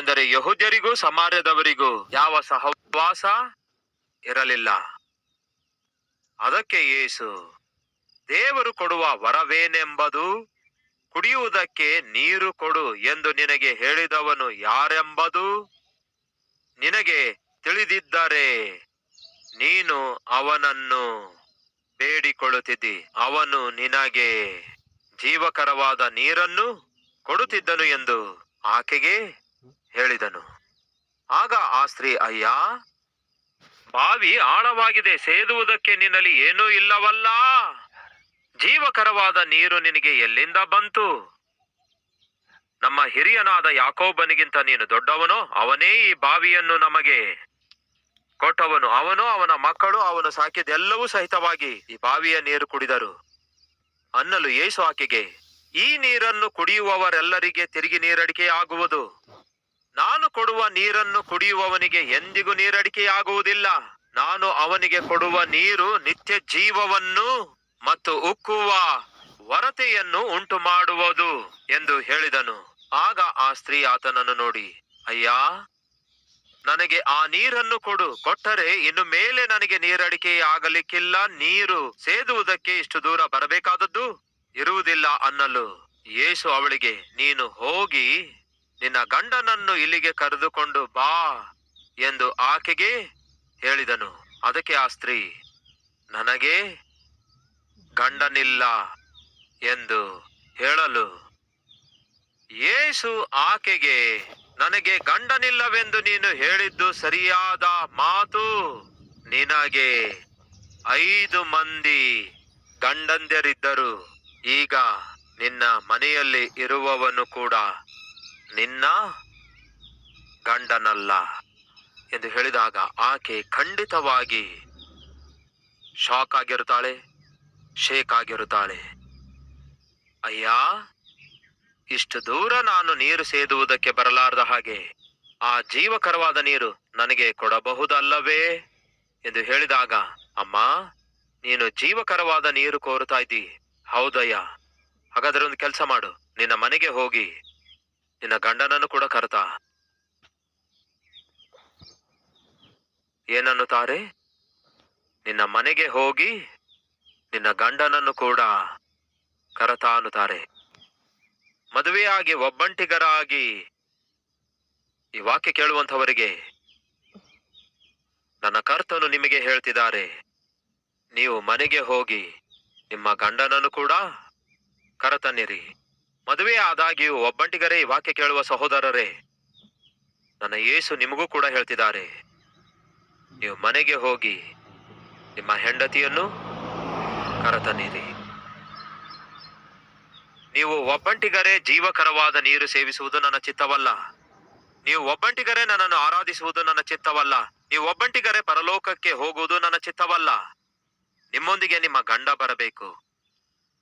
ಯಾಕೆಂದರೆ ಯಹೂದ್ಯರಿಗೂ ಸಮಾರ್ಯದವರಿಗೂ ಯಾವ ಸಹವಾಸ ಇರಲಿಲ್ಲ. ಅದಕ್ಕೆ ಯೇಸು, ದೇವರು ಕೊಡುವ ವರವೇನೆಂಬುದು ಕುಡಿಯುವುದಕ್ಕೆ ನೀರು ಕೊಡು ಎಂದು ನಿನಗೆ ಹೇಳಿದವನು ಯಾರೆಂಬುದು ನಿನಗೆ ತಿಳಿದಿದ್ದರೆ ನೀನು ಅವನನ್ನು ಬೇಡಿಕೊಳ್ಳುತ್ತಿದ್ದಿ. ಅವನು ನಿನಗೆ ಜೀವಕರವಾದ ನೀರನ್ನು ಕೊಡುತ್ತಿದ್ದನು ಎಂದು ಆಕೆಗೆ ಹೇಳಿದನು. ಆಗ ಆ ಸ್ತ್ರೀ, ಅಯ್ಯ, ಬಾವಿ ಆಳವಾಗಿದೆ, ಸೇದುವುದಕ್ಕೆ ನಿನ್ನಲ್ಲಿ ಏನೂ ಇಲ್ಲವಲ್ಲ? ಜೀವಕರವಾದ ನೀರು ನಿನಗೆ ಎಲ್ಲಿಂದ ಬಂತು? ನಮ್ಮ ಹಿರಿಯನಾದ ಯಾಕೋಬನಿಗಿಂತ ನೀನು ದೊಡ್ಡವನೋ, ಅವನೇ ಈ ಬಾವಿಯನ್ನು ನಮಗೆ ಕೊಟ್ಟವನು. ಅವನು, ಅವನ ಮಕ್ಕಳು, ಅವನು ಸಾಕಿದೆಲ್ಲವೂ ಸಹಿತವಾಗಿ ಈ ಬಾವಿಯ ನೀರು ಕುಡಿದರು. ಅನ್ನಲು ಏಸು ಆಕೆಗೆ, ಈ ನೀರನ್ನು ಕುಡಿಯುವವರೆಲ್ಲರಿಗೆ ತಿರುಗಿ ನೀರಡಿಕೆಯಾಗುವುದು. ನಾನು ಕೊಡುವ ನೀರನ್ನು ಕುಡಿಯುವವನಿಗೆ ಎಂದಿಗೂ ನೀರಡಿಕೆಯಾಗುವುದಿಲ್ಲ. ನಾನು ಅವನಿಗೆ ಕೊಡುವ ನೀರು ನಿತ್ಯ ಜೀವವನ್ನು ಮತ್ತು ಉಕ್ಕುವ ವರತೆಯನ್ನು ಉಂಟು ಮಾಡುವುದು ಎಂದು ಹೇಳಿದನು. ಆಗ ಆ ಸ್ತ್ರೀ ಆತನನ್ನು ನೋಡಿ, ಅಯ್ಯ, ನನಗೆ ಆ ನೀರನ್ನು ಕೊಡು. ಕೊಟ್ಟರೆ ಇನ್ನು ಮೇಲೆ ನನಗೆ ನೀರಡಿಕೆ ಆಗಲಿಕ್ಕಿಲ್ಲ ನೀರು ಸೇದುವುದಕ್ಕೆ ಇಷ್ಟು ದೂರ ಬರಬೇಕಾದದ್ದು? ಇರುವುದಿಲ್ಲ, ಅನ್ನಲು ಯೇಸು ಅವಳಿಗೆ, ನೀನು ಹೋಗಿ ನಿನ್ನ ಗಂಡನನ್ನು ಇಲ್ಲಿಗೆ ಕರೆದುಕೊಂಡು ಬಾ ಎಂದು ಆಕೆಗೆ ಹೇಳಿದನು. ಅದಕ್ಕೆ ಆ ಸ್ತ್ರೀ, ನನಗೆ ಗಂಡನಿಲ್ಲ ಎಂದು ಹೇಳಲು ಯೇಸು ಆಕೆಗೆ, ನನಗೆ ಗಂಡನಿಲ್ಲವೆಂದು ನೀನು ಹೇಳಿದ್ದು ಸರಿಯಾದ ಮಾತು, ನಿನಗೆ ಐದು ಮಂದಿ ಗಂಡಂದಿರಿದ್ದರು. ಈಗ ನಿನ್ನ ಮನೆಯಲ್ಲಿ ಇರುವವನು ಕೂಡ ನಿನ್ನ ಗಂಡನಲ್ಲ ಎಂದು ಹೇಳಿದಾಗ ಆಕೆ ಖಂಡಿತವಾಗಿ ಶಾಕ್ ಆಗಿರುತ್ತಾಳೆ, ಶೇಕ್ ಆಗಿರುತ್ತಾಳೆ. ಅಯ್ಯ, ಇಷ್ಟು ದೂರ ನಾನು ನೀರು ಸೇದುವುದಕ್ಕೆ ಬರಲಾರದ ಹಾಗೆ ಆ ಜೀವಕರವಾದ ನೀರು ನನಗೆ ಕೊಡಬಹುದಲ್ಲವೇ ಎಂದು ಹೇಳಿದಾಗ, ಅಮ್ಮ, ನೀನು ಜೀವಕರವಾದ ನೀರು ಕೋರುತ್ತಾ ಇದ್ದೀ. ಹೌದಯ್ಯ, ಹಾಗಾದ್ರೆ ಒಂದು ಕೆಲಸ ಮಾಡು, ನಿನ್ನ ಮನೆಗೆ ಹೋಗಿ ನಿನ್ನ ಗಂಡನನ್ನು ಕೂಡ ಕರೆತ. ಏನನ್ನುತ್ತಾರೆ? ನಿನ್ನ ಮನೆಗೆ ಹೋಗಿ ನಿನ್ನ ಗಂಡನನ್ನು ಕೂಡ ಕರತ ಅನ್ನುತ್ತಾರೆ. ಮದುವೆಯಾಗಿ ಒಬ್ಬಂಟಿಗರಾಗಿ ಈ ವಾಕ್ಯ ಕೇಳುವಂಥವರಿಗೆ ನನ್ನ ಕರ್ತನು ನಿಮಗೆ ಹೇಳ್ತಿದ್ದಾರೆ. ನೀವು ಮನೆಗೆ ಹೋಗಿ ನಿಮ್ಮ ಗಂಡನನ್ನು ಕೂಡ ಕರತನ್ನಿರಿ. ಮದುವೆ ಆದಾಗಿಯೂ ಒಬ್ಬಂಟಿಗರೇ ವಾಕ್ಯ ಕೇಳುವ ಸಹೋದರರೇ, ನನ್ನ ಯೇಸು ನಿಮಗೂ ಕೂಡ ಹೇಳ್ತಿದ್ದಾರೆ. ನೀವು ಮನೆಗೆ ಹೋಗಿ ನಿಮ್ಮ ಹೆಂಡತಿಯನ್ನು ಕರತನ್ನಿರಿ. ನೀವು ಒಬ್ಬಂಟಿಗರೇ ಜೀವಕರವಾದ ನೀರು ಸೇವಿಸುವುದು ನನ್ನ ಚಿತ್ತವಲ್ಲ. ನೀವು ಒಬ್ಬಂಟಿಗರೇ ನನ್ನನ್ನು ಆರಾಧಿಸುವುದು ನನ್ನ ಚಿತ್ತವಲ್ಲ. ನೀವು ಒಬ್ಬಂಟಿಗರೇ ಪರಲೋಕಕ್ಕೆ ಹೋಗುವುದು ನನ್ನ ಚಿತ್ತವಲ್ಲ. ನಿಮ್ಮೊಂದಿಗೆ ನಿಮ್ಮ ಗಂಡ ಬರಬೇಕು.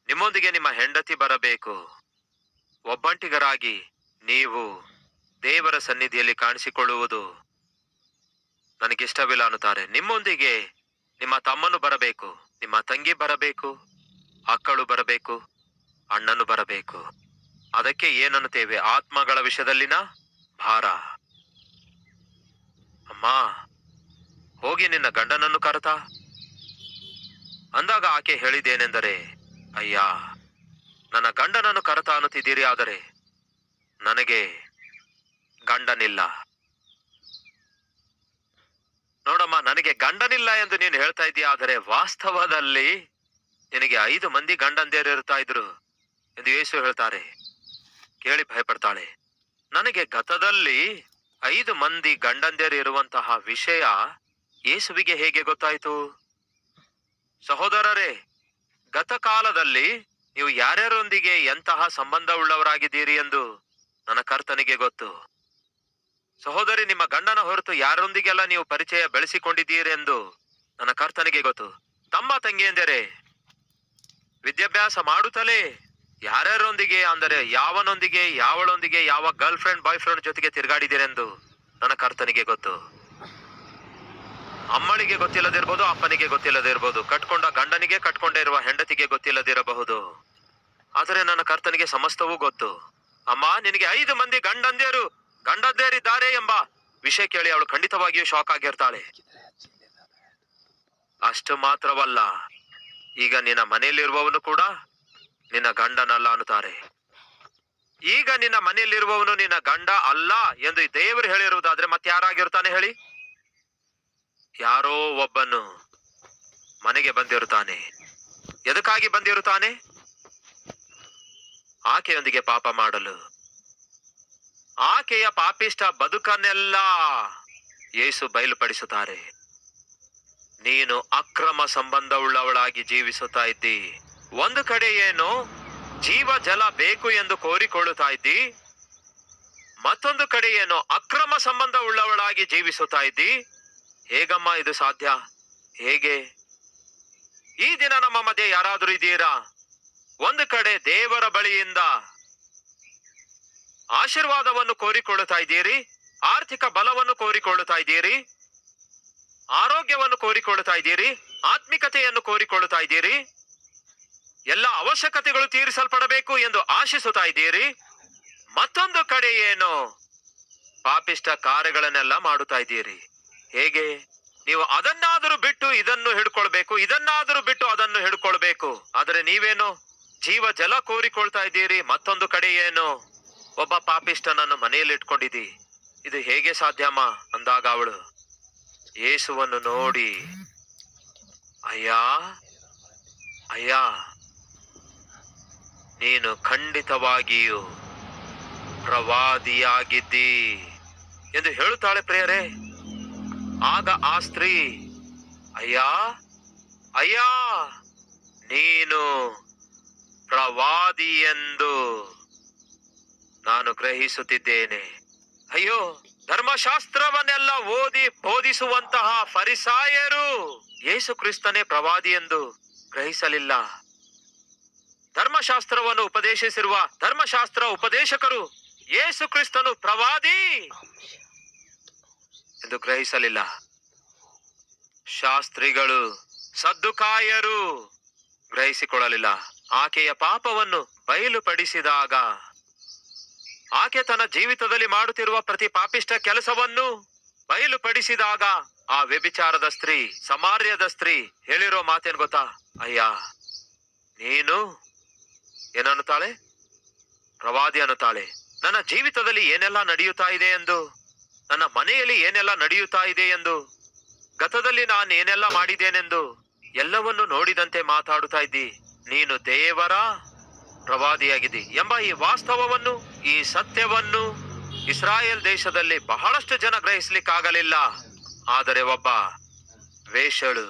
ನಿಮ್ಮೊಂದಿಗೆ ನಿಮ್ಮ ಹೆಂಡತಿ ಬರಬೇಕು. ಒಬ್ಬಂಟಿಗರಾಗಿ ನೀವು ದೇವರ ಸನ್ನಿಧಿಯಲ್ಲಿ ಕಾಣಿಸಿಕೊಳ್ಳುವುದು ನನಗಿಷ್ಟವಿಲ್ಲ ಅನ್ನುತ್ತಾರೆ. ನಿಮ್ಮೊಂದಿಗೆ ನಿಮ್ಮ ತಮ್ಮನು ಬರಬೇಕು, ನಿಮ್ಮ ತಂಗಿ ಬರಬೇಕು, ಅಕ್ಕಳು ಬರಬೇಕು, ಅಣ್ಣನು ಬರಬೇಕು. ಅದಕ್ಕೆ ಏನನ್ನುತ್ತೇವೆ? ಆತ್ಮಗಳ ವಿಷಯದಲ್ಲಿನ ಭಾರ. ಅಮ್ಮ, ಹೋಗಿ ನಿನ್ನ ಗಂಡನನ್ನು ಕರೆತ. ಅಂದಾಗ ಆಕೆ ಹೇಳಿದೇನೆಂದರೆ ಅಯ್ಯ ನನ್ನ ಗಂಡನನ್ನು ಕರೆತ ಅನ್ನುತ್ತಿದ್ದೀರಿ, ಆದರೆ ನನಗೆ ಗಂಡನಿಲ್ಲ. ನೋಡಮ್ಮ, ನನಗೆ ಗಂಡನಿಲ್ಲ ಎಂದು ನೀನು ಹೇಳ್ತಾ ಇದೀಯ ಆದರೆ ವಾಸ್ತವದಲ್ಲಿ ನಿನಗೆ ಐದು ಮಂದಿ ಗಂಡಂದಿಯರು ಇರ್ತಾ ಇದ್ರು ಎಂದು ಯೇಸು ಹೇಳ್ತಾರೆ. ಕೇಳಿ ಭಯಪಡ್ತಾಳೆ. ನನಗೆ ಗತದಲ್ಲಿ ಐದು ಮಂದಿ ಗಂಡಂದಿಯರು ಇರುವಂತಹ ವಿಷಯ ಯೇಸುವಿಗೆ ಹೇಗೆ ಗೊತ್ತಾಯಿತು? ಸಹೋದರರೇ ಗತ ಕಾಲದಲ್ಲಿ ನೀವು ಯಾರ್ಯಾರೊಂದಿಗೆ ಎಂತಹ ಸಂಬಂಧವುಳ್ಳವರಾಗಿದ್ದೀರಿ ಎಂದು ನನ್ನ ಕರ್ತನಿಗೆ ಗೊತ್ತು. ಸಹೋದರಿ, ನಿಮ್ಮ ಗಂಡನ ಹೊರತು ಯಾರೊಂದಿಗೆಲ್ಲ ನೀವು ಪರಿಚಯ ಬೆಳೆಸಿಕೊಂಡಿದ್ದೀರಿ ಎಂದು ನನ್ನ ಕರ್ತನಿಗೆ ಗೊತ್ತು. ತಮ್ಮ ತಂಗಿಯಂದರೆ, ವಿದ್ಯಾಭ್ಯಾಸ ಮಾಡುತ್ತಲೇ ಯಾರ್ಯಾರೊಂದಿಗೆ, ಅಂದರೆ ಯಾವನೊಂದಿಗೆ, ಯಾವಳೊಂದಿಗೆ, ಯಾವ ಗರ್ಲ್ ಫ್ರೆಂಡ್ ಬಾಯ್ ಫ್ರೆಂಡ್ ಜೊತೆಗೆ ತಿರುಗಾಡಿದ್ದೀರೆಂದು ನನ್ನ ಕರ್ತನಿಗೆ ಗೊತ್ತು. ಅಮ್ಮಳಿಗೆ ಗೊತ್ತಿಲ್ಲದಿರ್ಬೋದು, ಅಪ್ಪನಿಗೆ ಗೊತ್ತಿಲ್ಲದಿರ್ಬೋದು, ಕಟ್ಕೊಂಡ ಗಂಡನಿಗೆ ಕಟ್ಕೊಂಡೇ ಇರುವ ಹೆಂಡತಿಗೆ ಗೊತ್ತಿಲ್ಲದಿರಬಹುದು. ಆದರೆ ನನ್ನ ಕರ್ತನಿಗೆ ಸಮಸ್ತವೂ ಗೊತ್ತು. ಅಮ್ಮ, ನಿನಗೆ ಐದು ಮಂದಿ ಗಂಡಂದಿಯರು ಗಂಡಂದೇರಿದ್ದಾರೆ ಎಂಬ ವಿಷಯ ಕೇಳಿ ಅವಳು ಖಂಡಿತವಾಗಿಯೂ ಶಾಕ್ ಆಗಿರ್ತಾಳೆ. ಅಷ್ಟು ಮಾತ್ರವಲ್ಲ, ಈಗ ನಿನ್ನ ಮನೆಯಲ್ಲಿರುವವನು ಕೂಡ ನಿನ್ನ ಗಂಡನಲ್ಲ ಅನ್ನುತ್ತಾರೆ. ಈಗ ನಿನ್ನ ಮನೆಯಲ್ಲಿರುವವನು ನಿನ್ನ ಗಂಡ ಅಲ್ಲ ಎಂದು ದೇವರು ಹೇಳಿರುವುದಾದ್ರೆ ಮತ್ತೆ ಯಾರಾಗಿರ್ತಾನೆ ಹೇಳಿ? ಯಾರೋ ಒಬ್ಬನು ಮನೆಗೆ ಬಂದಿರುತ್ತಾನೆ. ಎದಕ್ಕಾಗಿ ಬಂದಿರುತ್ತಾನೆ? ಆಕೆಯೊಂದಿಗೆ ಪಾಪ ಮಾಡಲು. ಆಕೆಯ ಪಾಪಿಷ್ಟ ಬದುಕನ್ನೆಲ್ಲ ಯೇಸು ಬಯಲುಪಡಿಸುತ್ತಾರೆ. ನೀನು ಅಕ್ರಮ ಸಂಬಂಧವುಳ್ಳವಳಾಗಿ ಜೀವಿಸುತ್ತಾ ಇದ್ದಿ. ಒಂದು ಕಡೆ ಏನು ಜೀವ ಜಲ ಬೇಕು ಎಂದು ಕೋರಿಕೊಳ್ಳುತ್ತಾ ಇದ್ದಿ. ಮತ್ತೊಂದು ಕಡೆ ಏನು ಅಕ್ರಮ ಸಂಬಂಧ ಉಳ್ಳವಳಾಗಿ ಜೀವಿಸುತ್ತಾ ಇದ್ದಿ. ಹೇಗಮ್ಮ ಇದು ಸಾಧ್ಯ? ಹೇಗೆ? ಈ ದಿನ ನಮ್ಮ ಮಧ್ಯೆ ಯಾರಾದರೂ ಇದ್ದೀರಾ ಒಂದು ಕಡೆ ದೇವರ ಬಳಿಯಿಂದ ಆಶೀರ್ವಾದವನ್ನು ಕೋರಿಕೊಳ್ಳುತ್ತಾ ಇದ್ದೀರಿ, ಆರ್ಥಿಕ ಬಲವನ್ನು ಕೋರಿಕೊಳ್ಳುತ್ತಾ ಇದ್ದೀರಿ, ಆರೋಗ್ಯವನ್ನು ಕೋರಿಕೊಳ್ಳುತ್ತಾ ಇದ್ದೀರಿ, ಆತ್ಮಿಕತೆಯನ್ನು ಕೋರಿಕೊಳ್ಳುತ್ತಾ ಇದ್ದೀರಿ, ಎಲ್ಲ ಅವಶ್ಯಕತೆಗಳು ತೀರಿಸಲ್ಪಡಬೇಕು ಎಂದು ಆಶಿಸುತ್ತಾ ಇದ್ದೀರಿ. ಮತ್ತೊಂದು ಕಡೆ ಏನು ಪಾಪಿಷ್ಟ ಕಾರ್ಯಗಳನ್ನೆಲ್ಲ ಮಾಡುತ್ತಾ ಇದ್ದೀರಿ. ಹೇಗೆ? ನೀವು ಅದನ್ನಾದರೂ ಬಿಟ್ಟು ಇದನ್ನು ಹಿಡ್ಕೊಳ್ಬೇಕು, ಇದನ್ನಾದರೂ ಬಿಟ್ಟು ಅದನ್ನು ಹಿಡ್ಕೊಳ್ಬೇಕು. ಆದರೆ ನೀವೇನು? ಜೀವ ಜಲ ಕೋರಿಕೊಳ್ತಾ ಇದ್ದೀರಿ. ಮತ್ತೊಂದು ಕಡೆ ಏನು? ಒಬ್ಬ ಪಾಪಿಷ್ಟನನ್ನು ಮನೆಯಲ್ಲಿ ಇಟ್ಕೊಂಡಿದ್ದಿ. ಇದು ಹೇಗೆ ಸಾಧ್ಯಮ್ಮ ಅಂದಾಗ ಅವಳು, ಯೇಸುವನ್ನು ನೋಡಿ. ಅಯ್ಯ ಅಯ್ಯ, ನೀನು ಖಂಡಿತವಾಗಿಯೂ ಪ್ರವಾದಿಯಾಗಿದ್ದೀ. ಎಂದು ಹೇಳುತ್ತಾಳೆ ಪ್ರಿಯರೇ. ಆಗ ಆ ಸ್ತ್ರೀ, ಅಯ್ಯ ಅಯ್ಯ, ನೀನು ಪ್ರವಾದಿ ಎಂದು ನಾನು ಗ್ರಹಿಸುತ್ತಿದ್ದೇನೆ. ಅಯ್ಯೋ, ಧರ್ಮಶಾಸ್ತ್ರವನ್ನೆಲ್ಲ ಓದಿ ಬೋಧಿಸುವಂತಹ ಫರಿಸಾಯರು ಯೇಸು ಕ್ರಿಸ್ತನೇ ಪ್ರವಾದಿ ಎಂದು ಗ್ರಹಿಸಲಿಲ್ಲ. ಧರ್ಮಶಾಸ್ತ್ರವನ್ನು ಉಪದೇಶಿಸಿರುವ ಧರ್ಮಶಾಸ್ತ್ರ ಉಪದೇಶಕರು ಯೇಸು ಕ್ರಿಸ್ತನು ಪ್ರವಾದಿ ಎಂದು ಗ್ರಹಿಸಲಿಲ್ಲ. ಶಾಸ್ತ್ರಿಗಳು ಸದ್ದುಕಾಯರು ಗ್ರಹಿಸಿಕೊಳ್ಳಲಿಲ್ಲ. ಆಕೆಯ ಪಾಪವನ್ನು ಬಯಲುಪಡಿಸಿದಾಗ ಆಕೆ ತನ್ನ ಜೀವಿತದಲ್ಲಿ ಮಾಡುತ್ತಿರುವ ಪ್ರತಿ ಪಾಪಿಷ್ಟ ಕೆಲಸವನ್ನು ಬಯಲುಪಡಿಸಿದಾಗ ಆ ವ್ಯಭಿಚಾರದ ಸ್ತ್ರೀ, ಸಮಾರ್ಯದ ಸ್ತ್ರೀ ಹೇಳಿರೋ ಮಾತೇನ್ ಗೊತ್ತಾ? ಅಯ್ಯ, ನೀನು ಏನನ್ನುತ್ತಾಳೆ? ಪ್ರವಾದಿ ಅನ್ನುತ್ತಾಳೆ. ನನ್ನ ಜೀವಿತದಲ್ಲಿ ಏನೆಲ್ಲ ನಡೆಯುತ್ತಾ ಇದೆ ಎಂದು? ನನ್ನ ಮನೆಯಲ್ಲಿ ಏನೆಲ್ಲ ನಡೆಯುತ್ತಾ ಇದೆ ಎಂದು? ಗತದಲ್ಲಿ ನಾನು ಏನೆಲ್ಲ ಮಾಡಿದ್ದೇನೆಂದು? ಎಲ್ಲವನ್ನು ನೋಡಿದಂತೆ ಮಾತಾಡುತ್ತಾ ಇದ್ದಿ. ನೀನು ದೇವರ ಪ್ರವಾದಿಯಾಗಿದ್ದಿ ಎಂಬ ಈ ವಾಸ್ತವವನ್ನು, ಈ ಸತ್ಯವನ್ನು ಇಸ್ರಾಯೇಲ್ ದೇಶದಲ್ಲಿ ಬಹಳಷ್ಟು ಜನ ಗ್ರಹಿಸ್ಲಿಕ್ಕಾಗಲಿಲ್ಲ. ಆದರೆ ಒಬ್ಬ ವೇಷಳು,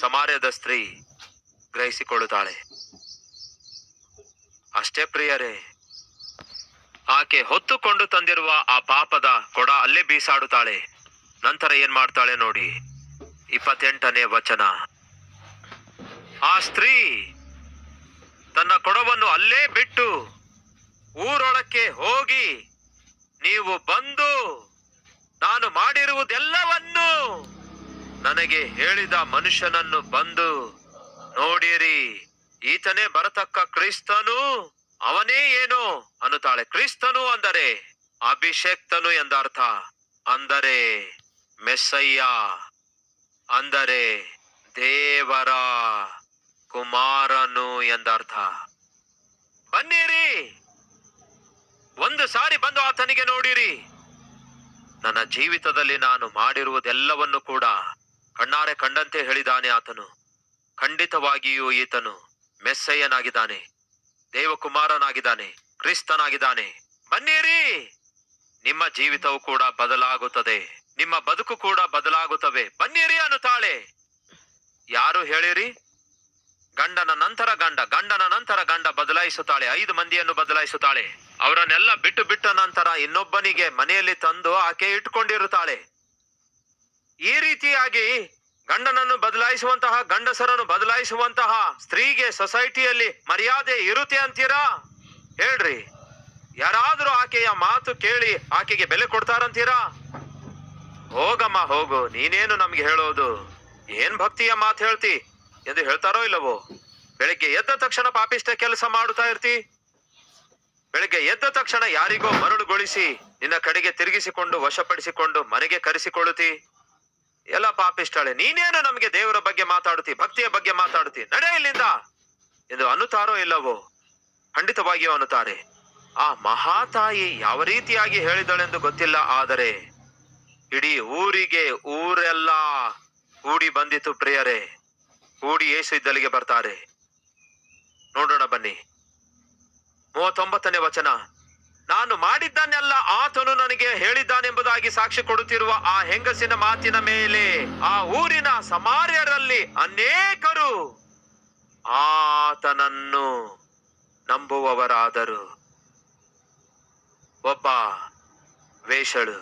ಸಮಾರ್ಯದ ಸ್ತ್ರೀ ಗ್ರಹಿಸಿಕೊಳ್ಳುತ್ತಾಳೆ. ಅಷ್ಟೇ ಪ್ರಿಯರೇ, ಆಕೆ ಹೊತ್ತುಕೊಂಡು ತಂದಿರುವ ಆ ಪಾಪದ ಕೊಡ ಅಲ್ಲೇ ಬೀಸಾಡುತ್ತಾಳೆ. ನಂತರ ಏನ್ ಮಾಡ್ತಾಳೆ ನೋಡಿ. ಇಪ್ಪತ್ತೆಂಟನೇ ವಚನ. ಆ ಸ್ತ್ರೀ ತನ್ನ ಕೊಡವನ್ನು ಅಲ್ಲೇ ಬಿಟ್ಟು ಊರೊಳಕ್ಕೆ ಹೋಗಿ ನೀವು ಬಂದು ನಾನು ಮಾಡಿರುವುದೆಲ್ಲವನ್ನು ನನಗೆ ಹೇಳಿದ ಮನುಷ್ಯನನ್ನು ಬಂದು ನೋಡಿರಿ. ಈತನೇ ಬರತಕ್ಕ ಕ್ರಿಸ್ತನು, ಅವನೇ ಏನು ಅನ್ನುತ್ತಾಳೆ. ಕ್ರಿಸ್ತನು ಅಂದರೆ ಅಭಿಷೇಕ್ತನು ಎಂದರ್ಥ. ಅಂದರೆ ಮೆಸ್ಸಯ್ಯ, ಅಂದರೆ ದೇವರ ಕುಮಾರನು ಎಂದರ್ಥ. ಬನ್ನಿರಿ. ಒಂದು ಸಾರಿ ಬಂದು ಆತನಿಗೆ ನೋಡಿರಿ. ನನ್ನ ಜೀವಿತದಲ್ಲಿ ನಾನು ಮಾಡಿರುವುದೆಲ್ಲವನ್ನು ಕೂಡ ಕಣ್ಣಾರೆ ಕಂಡಂತೆ ಹೇಳಿದಾನೆ ಆತನು. ಖಂಡಿತವಾಗಿಯೂ ಈತನು ಮೆಸ್ಸಯ್ಯನಾಗಿದ್ದಾನೆ. ದೇವಕುಮಾರನಾಗಿದ್ದಾನೆ. ಕ್ರಿಸ್ತನಾಗಿದ್ದಾನೆ. ಬನ್ನಿರಿ. ನಿಮ್ಮ ಜೀವಿತವು ಕೂಡ ಬದಲಾಗುತ್ತದೆ. ನಿಮ್ಮ ಬದುಕು ಕೂಡ ಬದಲಾಗುತ್ತವೆ. ಬನ್ನಿರಿ ಅನ್ನುತ್ತಾಳೆ. ಯಾರು ಹೇಳಿರಿ? ಗಂಡನ ನಂತರ ಗಂಡ, ಗಂಡನ ನಂತರ ಗಂಡ ಬದಲಾಯಿಸುತ್ತಾಳೆ, ಐದು ಮಂದಿಯನ್ನು ಬದಲಾಯಿಸುತ್ತಾಳೆ. ಅವರನ್ನೆಲ್ಲ ಬಿಟ್ಟು ಬಿಟ್ಟ ನಂತರ ಇನ್ನೊಬ್ಬನಿಗೆ ಮನೆಯಲ್ಲಿ ತಂದು ಆಕೆ ಇಟ್ಕೊಂಡಿರುತ್ತಾಳೆ ಈ ರೀತಿಯಾಗಿ ಗಂಡನನ್ನು ಬದಲಾಯಿಸುವಂತಹ, ಗಂಡಸರನ್ನು ಬದಲಾಯಿಸುವಂತಹ ಸ್ತ್ರೀಗೆ ಸೊಸೈಟಿಯಲ್ಲಿ ಮರ್ಯಾದೆ ಇರುತ್ತೆ ಅಂತೀರಾ? ಹೇಳ್ರಿ. ಯಾರಾದರೂ ಆಕೆಯ ಮಾತು ಕೇಳಿ ಆಕೆಗೆ ಬೆಲೆ ಕೊಡ್ತಾರಂತೀರಾ? ಹೋಗಮ್ಮ, ಹೋಗು, ನೀನೇನು ನಮ್ಗೆ ಹೇಳೋದು? ಏನ್ ಭಕ್ತಿಯ ಮಾತು ಹೇಳ್ತಿ? ಎಂದು ಹೇಳ್ತಾರೋ ಇಲ್ಲವೋ? ಬೆಳಿಗ್ಗೆ ಎದ್ದ ತಕ್ಷಣ ಪಾಪಿಷ್ಟ ಕೆಲಸ ಮಾಡುತ್ತಾ ಇರ್ತಿ? ಬೆಳಿಗ್ಗೆ ಎದ್ದ ತಕ್ಷಣ ಯಾರಿಗೋ ಮರಳುಗೊಳಿಸಿ ನಿನ್ನ ಕಡೆಗೆ ತಿರುಗಿಸಿಕೊಂಡು, ವಶಪಡಿಸಿಕೊಂಡು, ಮನೆಗೆ ಕರೆಸಿಕೊಳ್ಳುತ್ತಿ? ಎಲ್ಲ ಪಾಪಿಷ್ಟಾಳೆ ನೀನೇನು ನಮಗೆ ದೇವರ ಬಗ್ಗೆ ಮಾತಾಡುತ್ತಿ, ಭಕ್ತಿಯ ಬಗ್ಗೆ ಮಾತಾಡುತ್ತಿ? ನಡೆ ಇಲ್ಲಿಂದ! ಎಂದು ಅನ್ನುತ್ತಾರೋ ಇಲ್ಲವೋ? ಖಂಡಿತವಾಗಿಯೂ ಅನ್ನುತ್ತಾರೆ. ಆ ಮಹಾತಾಯಿ ಯಾವ ರೀತಿಯಾಗಿ ಹೇಳಿದಳೆಂದು ಗೊತ್ತಿಲ್ಲ, ಆದರೆ ಇಡೀ ಊರಿಗೆ ಊರೆಲ್ಲ ಕೂಡಿ ಬಂದಿತು ಪ್ರಿಯರೇ. ಕೂಡಿ ಯೇಸು ಇದ್ದಲ್ಲಿಗೆ ಬರ್ತಾರೆ. ನೋಡೋಣ ಬನ್ನಿ. ಮೂವತ್ತೊಂಬತ್ತನೇ ವಚನ. ನಾನು ಮಾಡಿದ್ದನ್ನೆಲ್ಲ ಆತನು ನನಗೆ ಹೇಳಿದ್ದಾನೆಂಬುದಾಗಿ ಸಾಕ್ಷಿ ಕೊಡುತ್ತಿರುವ ಆ ಹೆಂಗಸಿನ ಮಾತಿನ ಮೇಲೆ ಆ ಊರಿನ ಸಮಾರ್ಯರಲ್ಲಿ ಅನೇಕರು ಆತನನ್ನು ನಂಬುವವರಾದರು. ಒಬ್ಬ ವೇಷಳು,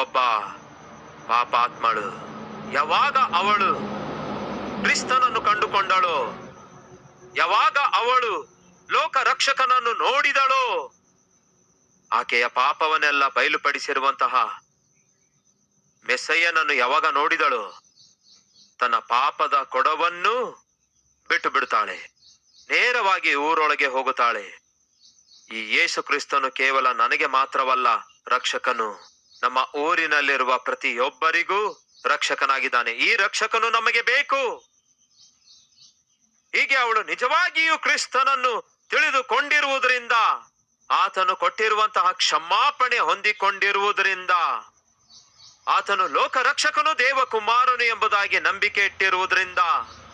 ಒಬ್ಬ ಪಾಪಾತ್ಮಳು, ಯಾವಾಗ ಅವಳು ಕ್ರಿಸ್ತನನ್ನು ಕಂಡುಕೊಂಡಳು. ಯಾವಾಗ ಅವಳು ಲೋಕ ರಕ್ಷಕನನ್ನು ನೋಡಿದಳು, ಆಕೆಯ ಪಾಪವನ್ನೆಲ್ಲ ಬಯಲುಪಡಿಸಿರುವಂತಹ ಮೆಸ್ಸಯ್ಯನನ್ನು ಯಾವಾಗ ನೋಡಿದಳು? ತನ್ನ ಪಾಪದ ಕೊಡವನ್ನು ಬಿಟ್ಟು ಬಿಡುತ್ತಾಳೆ. ನೇರವಾಗಿ ಊರೊಳಗೆ ಹೋಗುತ್ತಾಳೆ. ಈ ಯೇಸು ಕ್ರಿಸ್ತನು ಕೇವಲ ನನಗೆ ಮಾತ್ರವಲ್ಲ, ರಕ್ಷಕನು. ನಮ್ಮ ಊರಿನಲ್ಲಿರುವ ಪ್ರತಿಯೊಬ್ಬರಿಗೂ ರಕ್ಷಕನಾಗಿದ್ದಾನೆ. ಈ ರಕ್ಷಕನು ನಮಗೆ ಬೇಕು. ಹೀಗೆ ಅವಳು ನಿಜವಾಗಿಯೂ ಕ್ರಿಸ್ತನನ್ನು ತಿಳಿದುಕೊಂಡಿರುವುದರಿಂದ, ಆತನು ಕೊಟ್ಟಿರುವಂತಹ ಕ್ಷಮಾಪಣೆ ಹೊಂದಿಕೊಂಡಿರುವುದರಿಂದ, ಆತನು ಲೋಕ ರಕ್ಷಕನು ದೇವಕುಮಾರನು ಎಂಬುದಾಗಿ ನಂಬಿಕೆ ಇಟ್ಟಿರುವುದರಿಂದ,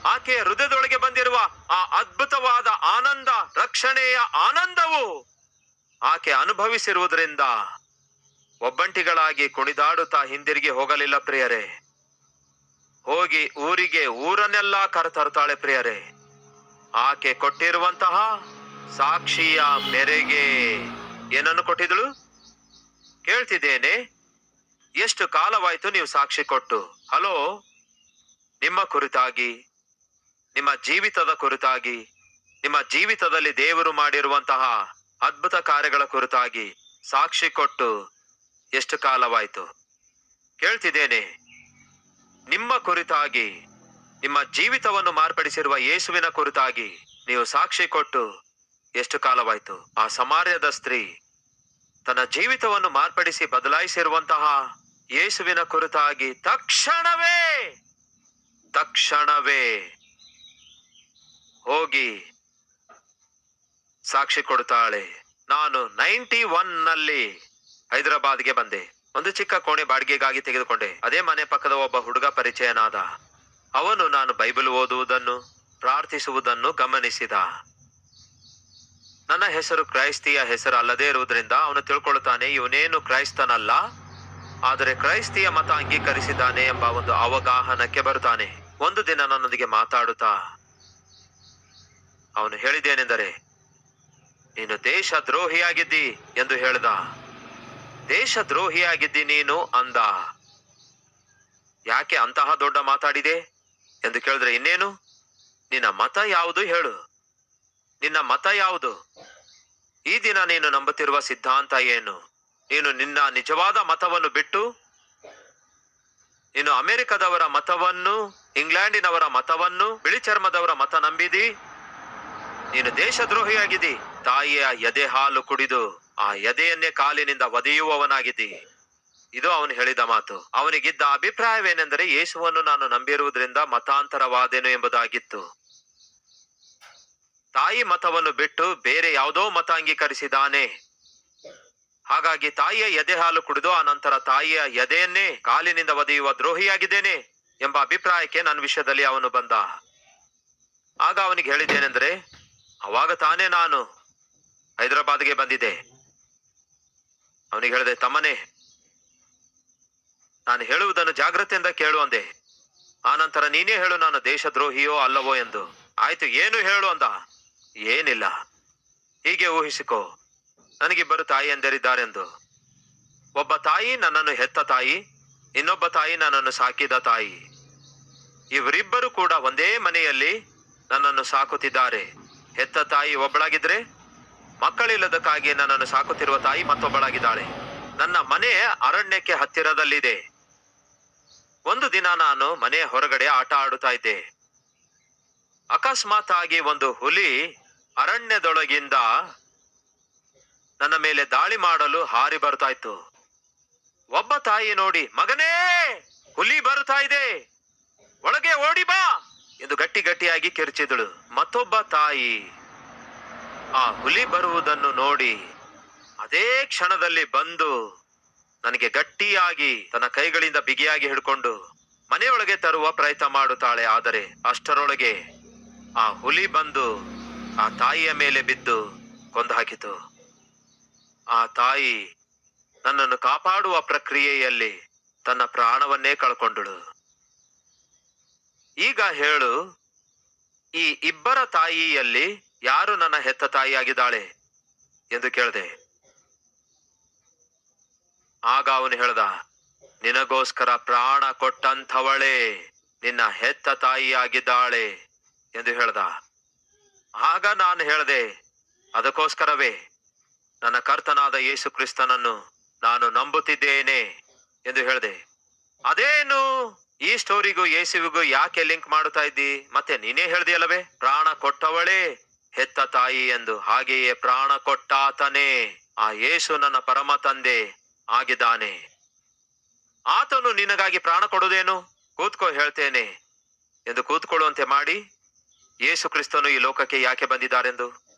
ಆಕೆಯ ಹೃದಯದೊಳಗೆ ಬಂದಿರುವ ಆ ಅದ್ಭುತವಾದ ಆನಂದ, ರಕ್ಷಣೆಯ ಆನಂದವು ಆಕೆ ಅನುಭವಿಸಿರುವುದರಿಂದ ಒಬ್ಬಂಟಿಗಳಾಗಿ ಕುಣಿದಾಡುತ್ತಾ ಹಿಂದಿರುಗಿ ಹೋಗಲಿಲ್ಲ ಪ್ರಿಯರೇ. ಹೋಗಿ ಊರಿಗೆ ಊರನ್ನೆಲ್ಲ ಕರೆತರುತ್ತಾಳೆ ಪ್ರಿಯರೇ. ಆಕೆ ಕೊಟ್ಟಿರುವಂತಹ ಸಾಕ್ಷಿಯ ಮೇರೆಗೆ ಏನನ್ನು ಕೊಟ್ಟಿದಳು ಕೇಳ್ತಿದ್ದೇನೆ. ಎಷ್ಟು ಕಾಲವಾಯಿತು ನೀವು ಸಾಕ್ಷಿ ಕೊಟ್ಟು? ಹಲೋ, ನಿಮ್ಮ ಕುರಿತಾಗಿ, ನಿಮ್ಮ ಜೀವಿತದ ಕುರಿತಾಗಿ, ನಿಮ್ಮ ಜೀವಿತದಲ್ಲಿ ದೇವರು ಮಾಡಿರುವಂತಹ ಅದ್ಭುತ ಕಾರ್ಯಗಳ ಕುರಿತಾಗಿ ಸಾಕ್ಷಿ ಕೊಟ್ಟು ಎಷ್ಟು ಕಾಲವಾಯ್ತು? ಕೇಳ್ತಿದ್ದೇನೆ. ನಿಮ್ಮ ಕುರಿತಾಗಿ ನಿಮ್ಮ ಜೀವಿತವನ್ನು ಮಾರ್ಪಡಿಸಿರುವ ಯೇಸುವಿನ ಕುರಿತಾಗಿ ನೀವು ಸಾಕ್ಷಿ ಕೊಟ್ಟು ಎಷ್ಟು ಕಾಲವಾಯ್ತು? ಆ ಸಮಾರ್ಯದ ಸ್ತ್ರೀ ತನ್ನ ಜೀವಿತವನ್ನು ಮಾರ್ಪಡಿಸಿ ಬದಲಾಯಿಸಿರುವಂತಹ ಯೇಸುವಿನ ಕುರಿತಾಗಿ ತಕ್ಷಣವೇ ತಕ್ಷಣವೇ ಹೋಗಿ ಸಾಕ್ಷಿ ಕೊಡುತ್ತಾಳೆ. ನಾನು ನೈಂಟಿ ಒನ್ನಲ್ಲಿ ಹೈದರಾಬಾದ್ಗೆ ಬಂದೆ. ಒಂದು ಚಿಕ್ಕ ಕೋಣೆ ಬಾಡಿಗೆಗಾಗಿ ತೆಗೆದುಕೊಂಡೆ. ಅದೇ ಮನೆ ಪಕ್ಕದ ಒಬ್ಬ ಹುಡುಗ ಪರಿಚಯನಾದ. ಅವನು ನಾನು ಬೈಬಲ್ ಓದುವುದನ್ನು, ಪ್ರಾರ್ಥಿಸುವುದನ್ನು ಗಮನಿಸಿದ. ನನ್ನ ಹೆಸರು ಕ್ರೈಸ್ತಿಯ ಹೆಸರು ಅಲ್ಲದೇ ಇರುವುದರಿಂದ ಅವನು ತಿಳ್ಕೊಳ್ಳುತ್ತಾನೆ ಇವನೇನು ಕ್ರೈಸ್ತನಲ್ಲ, ಆದರೆ ಕ್ರೈಸ್ತಿಯ ಮತ ಅಂಗೀಕರಿಸಿದ್ದಾನೆ ಎಂಬ ಒಂದು ಅವಗಾಹನಕ್ಕೆ ಬರುತ್ತಾನೆ. ಒಂದು ದಿನ ನನ್ನೊಂದಿಗೆ ಮಾತಾಡುತ್ತಾ, ಅವನು ಹೇಳಿದ್ದೇನೆಂದರೆ, ನೀನು ದೇಶ ದ್ರೋಹಿಯಾಗಿದ್ದಿ ಎಂದು ಹೇಳ್ದ. ದೇಶ ದ್ರೋಹಿಯಾಗಿದ್ದಿ ನೀನು ಅಂದ. ಯಾಕೆ ಅಂತಹ ದೊಡ್ಡ ಮಾತಾಡಿದೆ? ಎಂದು ಕೇಳಿದ್ರೆ, ಇನ್ನೇನು? ನಿನ್ನ ಮತ ಯಾವುದು ಹೇಳು. ನಿನ್ನ ಮತ ಯಾವುದು? ಈ ದಿನ ನೀನು ನಂಬುತ್ತಿರುವ ಸಿದ್ಧಾಂತ ಏನು? ನೀನು ನಿನ್ನ ನಿಜವಾದ ಮತವನ್ನು ಬಿಟ್ಟು, ನೀನು ಅಮೆರಿಕದವರ ಮತವನ್ನು, ಇಂಗ್ಲೆಂಡಿನವರ ಮತವನ್ನು ಬಿಳಿ ಚರ್ಮದವರ ಮತ ನಂಬಿದಿ? ನೀನು ದೇಶದ್ರೋಹಿಯಾಗಿದ್ದಿ ತಾಯಿಯ ಎದೆ ಹಾಲು ಕುಡಿದು, ಆ ಎದೆಯನ್ನೇ ಕಾಲಿನಿಂದ ಒದೆಯುವವನಾಗಿದ್ದಿ. ಇದು ಅವನು ಹೇಳಿದ ಮಾತು. ಅವನಿಗಿದ್ದ ಅಭಿಪ್ರಾಯವೇನೆಂದರೆ ಯೇಸುವನ್ನು ನಾನು ನಂಬಿರುವುದರಿಂದ ಮತಾಂತರವಾದೇನು ಎಂಬುದಾಗಿತ್ತು. ತಾಯಿ ಮತವನ್ನು ಬಿಟ್ಟು ಬೇರೆ ಯಾವುದೋ ಮತ ಅಂಗೀಕರಿಸಿದಾನೆ ಹಾಗಾಗಿ ತಾಯಿಯ ಎದೆ ಹಾಲು ಕುಡಿದು ಆ ನಂತರ ತಾಯಿಯ ಎದೆಯನ್ನೇ ಕಾಲಿನಿಂದ ಒದೆಯುವ ದ್ರೋಹಿಯಾಗಿದ್ದೇನೆ ಎಂಬ ಅಭಿಪ್ರಾಯಕ್ಕೆ ನನ್ನ ವಿಷಯದಲ್ಲಿ ಅವನು ಬಂದ. ಆಗ ಅವನಿಗೆ ಹೇಳಿದ್ದೇನೆಂದ್ರೆ, ಅವಾಗ ತಾನೇ ನಾನು ಹೈದರಾಬಾದ್ಗೆ ಬಂದಿದ್ದೆ. ಅವನಿಗೆ ಹೇಳಿದೆ, ತಮ್ಮನೇ ನಾನು ಹೇಳುವುದನ್ನು ಜಾಗ್ರತೆಯಿಂದ ಕೇಳು ಅಂದೆ. ಆ ನಂತರ ನೀನೇ ಹೇಳು ನಾನು ದೇಶದ್ರೋಹಿಯೋ ಅಲ್ಲವೋ ಎಂದು. ಆಯ್ತು, ಏನು ಹೇಳು ಅಂದ? ಏನಿಲ್ಲ. ಹೀಗೆ ಊಹಿಸಿಕೋ. ನನಗಿಬ್ಬರು ತಾಯಿಯಂದಿರಿದ್ದಾರೆಂದು ಒಬ್ಬ ತಾಯಿ ನನ್ನನ್ನು ಹೆತ್ತ ತಾಯಿ, ಇನ್ನೊಬ್ಬ ತಾಯಿ ನನ್ನನ್ನು ಸಾಕಿದ ತಾಯಿ. ಇವರಿಬ್ಬರು ಕೂಡ ಒಂದೇ ಮನೆಯಲ್ಲಿ ನನ್ನನ್ನು ಸಾಕುತ್ತಿದ್ದಾರೆ. ಹೆತ್ತ ತಾಯಿ ಒಬ್ಬಳಾಗಿದ್ರೆ, ಮಕ್ಕಳಿಲ್ಲದಕ್ಕಾಗಿ ನನ್ನನ್ನು ಸಾಕುತ್ತಿರುವ ತಾಯಿ ಮತ್ತೊಬ್ಬಳಾಗಿದ್ದಾಳೆ. ನನ್ನ ಮನೆ ಅರಣ್ಯಕ್ಕೆ ಹತ್ತಿರದಲ್ಲಿದೆ. ಒಂದು ದಿನ ನಾನು ಮನೆ ಹೊರಗಡೆ ಆಟ ಆಡುತ್ತಾ ಇದ್ದೆ. ಅಕಸ್ಮಾತ್ ಆಗಿ ಒಂದು ಹುಲಿ ಅರಣ್ಯದೊಳಗಿಂದ ನನ್ನ ಮೇಲೆ ದಾಳಿ ಮಾಡಲು ಹಾರಿ ಬರ್ತಾ ಇತ್ತು. ಒಬ್ಬ ತಾಯಿ ನೋಡಿ, ಮಗನೇ, ಹುಲಿ ಬರುತ್ತಾ ಇದೆ. ಒಳಗೆ ಓಡಿ ಬಾ, ಎಂದು ಗಟ್ಟಿ ಗಟ್ಟಿಯಾಗಿ ಕಿರ್ಚಿದಳು. ಮತ್ತೊಬ್ಬ ತಾಯಿ ಆ ಹುಲಿ ಬರುವುದನ್ನು ನೋಡಿ, ಅದೇ ಕ್ಷಣದಲ್ಲಿ ಬಂದು ನನಗೆ ಗಟ್ಟಿಯಾಗಿ ತನ್ನ ಕೈಗಳಿಂದ ಬಿಗಿಯಾಗಿ ಹಿಡ್ಕೊಂಡು ಮನೆಯೊಳಗೆ ತರುವ ಪ್ರಯತ್ನ ಮಾಡುತ್ತಾಳೆ. ಆದರೆ ಅಷ್ಟರೊಳಗೆ ಆ ಹುಲಿ ಬಂದು ಆ ತಾಯಿಯ ಮೇಲೆ ಬಿದ್ದು ಕೊಂದು ಹಾಕಿತು ಆ ತಾಯಿ ನನ್ನನ್ನು ಕಾಪಾಡುವ ಪ್ರಕ್ರಿಯೆಯಲ್ಲಿ ತನ್ನ ಪ್ರಾಣವನ್ನೇ ಕಳ್ಕೊಂಡಳು. ಈಗ ಹೇಳು, ಈ ಇಬ್ಬರ ತಾಯಿಯಲ್ಲಿ ಯಾರು ನನ್ನ ಹೆತ್ತ ತಾಯಿಯಾಗಿದ್ದಾಳೆ? ಎಂದು ಕೇಳಿದೆ. ಆಗ ಅವನು ಹೇಳ್ದ, ನಿನಗೋಸ್ಕರ ಪ್ರಾಣ ಕೊಟ್ಟಂಥವಳೇ, ನಿನ್ನ ಹೆತ್ತ ತಾಯಿಯಾಗಿದ್ದಾಳೆ ಎಂದು ಹೇಳ್ದ. ಆಗ ನಾನು ಹೇಳ್ದೆ, ಅದಕ್ಕೋಸ್ಕರವೇ, ನನ್ನ ಕರ್ತನಾದ ಯೇಸು ಕ್ರಿಸ್ತನನ್ನು ನಾನು ನಂಬುತ್ತಿದ್ದೇನೆ ಎಂದು ಹೇಳ್ದೆ, ಅದೇನು? ಈ ಸ್ಟೋರಿಗೂ ಯೇಸುವಿಗೂ ಯಾಕೆ ಲಿಂಕ್ ಮಾಡುತ್ತಾ ಇದ್ದಿ? ಮತ್ತೆ ನೀನೇ ಹೇಳ್ದಿಯಲ್ಲವೇ? ಪ್ರಾಣ ಕೊಟ್ಟವಳೇ, ಹೆತ್ತ ತಾಯಿ ಎಂದು ಹಾಗೆಯೇ ಪ್ರಾಣ ಕೊಟ್ಟಾತನೇ, ಆ ಯೇಸು ನನ್ನ ಪರಮ ತಂದೆ ಆಗಿದ್ದಾನೆ. ಆತನು ನಿನಗಾಗಿ ಪ್ರಾಣ ಕೊಡುವುದೇನು? ಕೂತ್ಕೋ ಹೇಳ್ತೇನೆ ಎಂದು ಕೂತ್ಕೊಳ್ಳುವಂತೆ ಮಾಡಿ ಯೇಸು ಕ್ರಿಸ್ತನು ಈ ಲೋಕಕ್ಕೆ ಯಾಕೆ ಬಂದಿದ್ದಾರೆಂದು?